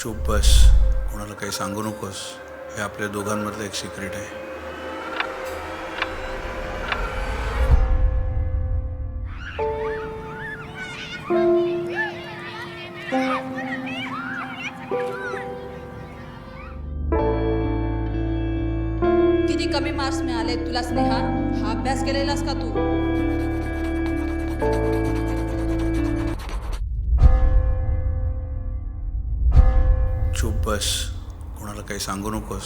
चुप बस. कोणाला काही सांगू नकोस. हे आपल्या दोघांमधलं एक सिक्रेट आहे. किती कमी मार्क्स मिळाले तुला स्नेहा? हा अभ्यास केलेलास का तू? चुप बस. कोणाला काही सांगू नकोस.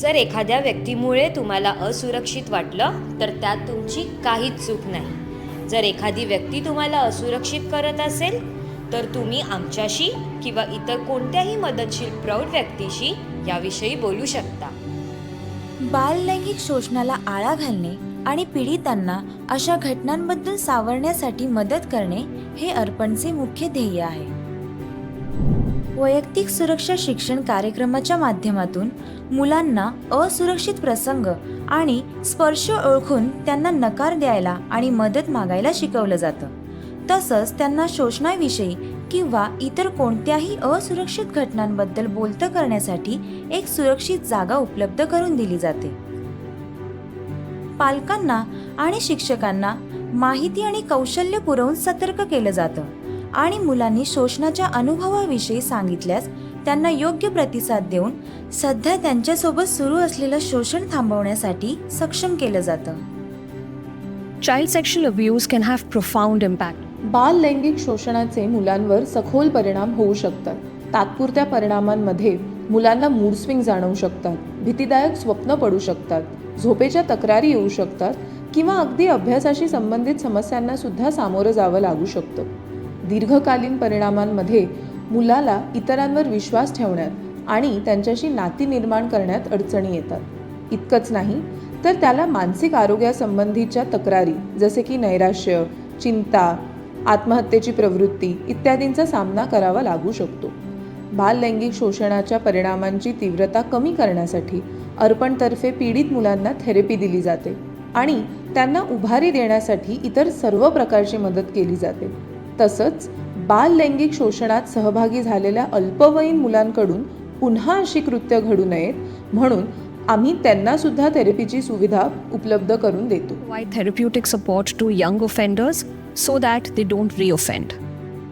जर एखाद्या व्यक्तीमुळे तुम्हाला असुरक्षित वाटलं तर त्यात तुमची काहीच चूक नाही. जर एखादी व्यक्ती तुम्हाला असुरक्षित करत असेल तर तुम्ही आमच्याशी किंवा इतर कोणत्याही मदतशील प्रौढ व्यक्तीशी याविषयी बोलू शकता. बाललैंगिक शोषणाला आळा घालणे आणि पीडितांना अशा घटनांबद्दल सावरण्यासाठी मदत करणे हे अर्पणचे मुख्य ध्येय आहे. वैयक्तिक सुरक्षा शिक्षण कार्यक्रमाच्या माध्यमातून मुलांना असुरक्षित प्रसंग आणि स्पर्श ओळखून त्यांना नकार द्यायला आणि मदत मागायला शिकवलं जातं. तसंच त्यांना शोषणाविषयी किंवा इतर कोणत्याही असुरक्षित घटनांबद्दल बोलतं करण्यासाठी एक सुरक्षित जागा उपलब्ध करून दिली जाते. पालकांना आणि शिक्षकांना माहिती आणि कौशल्य पुरवून सतर्क केलं जातं. आणि मुलांनी शोषणाच्या अनुभवाविषयी सांगितल्यास त्यांना योग्य प्रतिसाद देऊन सध्या त्यांच्यासोबत सुरू असलेलं शोषण थांबवण्यासाठी सक्षम केलं जातं. Child sexual abuse can have profound impact. बाल लैंगिक शोषणाचे मुलांवर सखोल परिणाम होऊ शकतात. तात्पुरत्या परिणामांमध्ये मुलांना मूड स्विंग जाणवू शकतात भीतीदायक स्वप्न पडू शकतात झोपेच्या तक्रारी येऊ शकतात किंवा अगदी अभ्यासाशी संबंधित समस्यांना सुद्धा सामोरं जावं लागू शकतं. दीर्घकालीन परिणामांमध्ये मुलाला इतरांवर विश्वास ठेवण्यात आणि त्यांच्याशी नाती निर्माण करण्यात अडचणी येतात. इतकंच नाही तर त्याला मानसिक आरोग्यासंबंधीच्या तक्रारी जसे की नैराश्य चिंता आत्महत्येची प्रवृत्ती इत्यादींचा सामना करावा लागू शकतो. बाल लैंगिक शोषणाच्या परिणामांची तीव्रता कमी करण्यासाठी अर्पणतर्फे पीडित मुलांना थेरपी दिली जाते आणि त्यांना उभारी देण्यासाठी इतर सर्व प्रकारची मदत केली जाते. तसंच बाल लैंगिक शोषणात सहभागी झालेल्या अल्पवयीन मुलांकडून पुन्हा अशी कृत्य घडू नयेत म्हणून आम्ही त्यांना सुद्धा थेरपीची सुविधा उपलब्ध करून देतो Provide therapeutic support to young offenders so that they don't reoffend.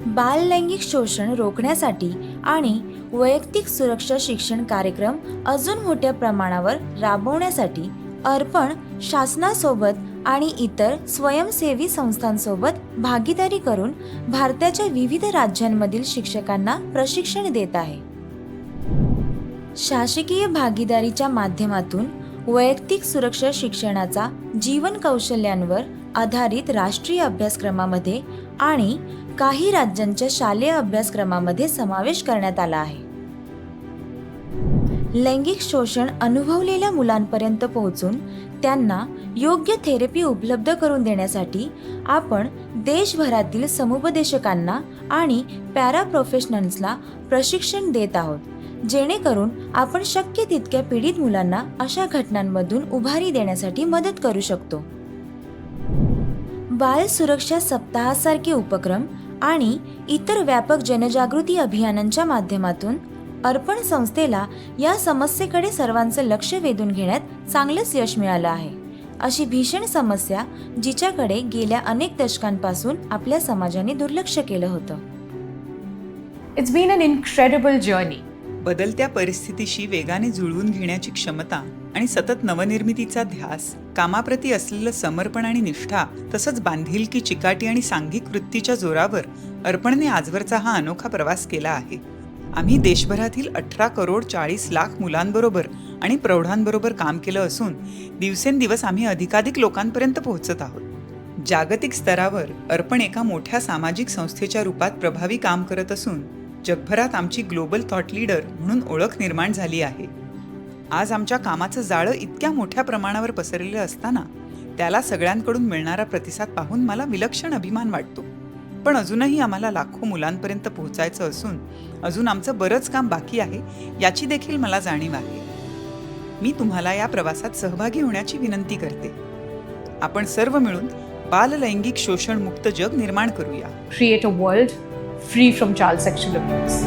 बाललैंगिक शोषण रोखण्यासाठी आणि वैयक्तिक सुरक्षा शिक्षण कार्यक्रम अजून मोठ्या प्रमाणावर राबवण्यासाठी अर्पण शासनासोबत आणि इतर स्वयंसेवी संस्थांसोबत भागीदारी करून भारताच्या विविध राज्यांमधील शिक्षकांना प्रशिक्षण देत आहे. शासकीय भागीदारीच्या माध्यमातून वैयक्तिक सुरक्षा शिक्षणाचा जीवन कौशल्यांवर आधारित राष्ट्रीय अभ्यासक्रमामध्ये आणि काही राज्यांच्या शालेय अभ्यासक्रमामध्ये समावेश करण्यात आला आहे. लैंगिक शोषण अनुभवलेल्या मुलांपर्यंत पोहोचून त्यांना योग्य थेरपी उपलब्ध करून देण्यासाठी आपण देशभरातील समुपदेशकांना आणि पॅरा प्रोफेशनल्सला प्रशिक्षण देत आहोत. जेणेकरून आपण शक्य तितक्या पीडित मुलांना अशा घटनांमधून उभारी देण्यासाठी मदत करू शकतो. बाल सुरक्षा सप्ताहासारखे उपक्रम आणि इतर व्यापक जनजागृती अभियानांच्या माध्यमातून अर्पण संस्थेला या समस्येकडे सर्वांचं लक्ष वेधून घेण्यात चांगलंच यश मिळालं आहे. अशी भीषण समस्या जिच्याकडे गेल्या अनेक दशकांपासून आपल्या समाजाने दुर्लक्ष केलं होतं. It's been an incredible journey. बदलत्या परिस्थितीशी वेगाने जुळवून घेण्याची क्षमता आणि सतत नवनिर्मितीचा ध्यास कामाप्रती असलेलं समर्पण आणि निष्ठा तसंच बांधिलकी चिकाटी आणि सांघिक वृत्तीच्या जोरावर अर्पणने आजवरचा हा अनोखा प्रवास केला आहे. आम्ही देशभरातील अठरा करोड चाळीस लाख मुलांबरोबर आणि प्रौढांबरोबर काम केलं असून दिवसेंदिवस आम्ही अधिकाधिक लोकांपर्यंत पोहोचत आहोत. जागतिक स्तरावर अर्पण एका मोठ्या सामाजिक संस्थेच्या रूपात प्रभावी काम करत असून जगभरात आमची ग्लोबल थॉट लीडर म्हणून ओळख निर्माण झाली आहे. आज आमच्या कामाचं जाळं इतक्या मोठ्या प्रमाणावर पसरलेलं असताना त्याला सगळ्यांकडून मिळणारा प्रतिसाद पाहून मला विलक्षण अभिमान वाटतो. पण अजूनही आम्हाला लाखो मुलांपर्यंत पोहोचायचं असून अजून आमचं बरंच काम बाकी आहे याची देखील मला जाणीव आहे. मी तुम्हाला या प्रवासात सहभागी होण्याची विनंती करते. आपण सर्व मिळून बाललैंगिक शोषण मुक्त जग निर्माण करूया. Create a world free from child sexual abuse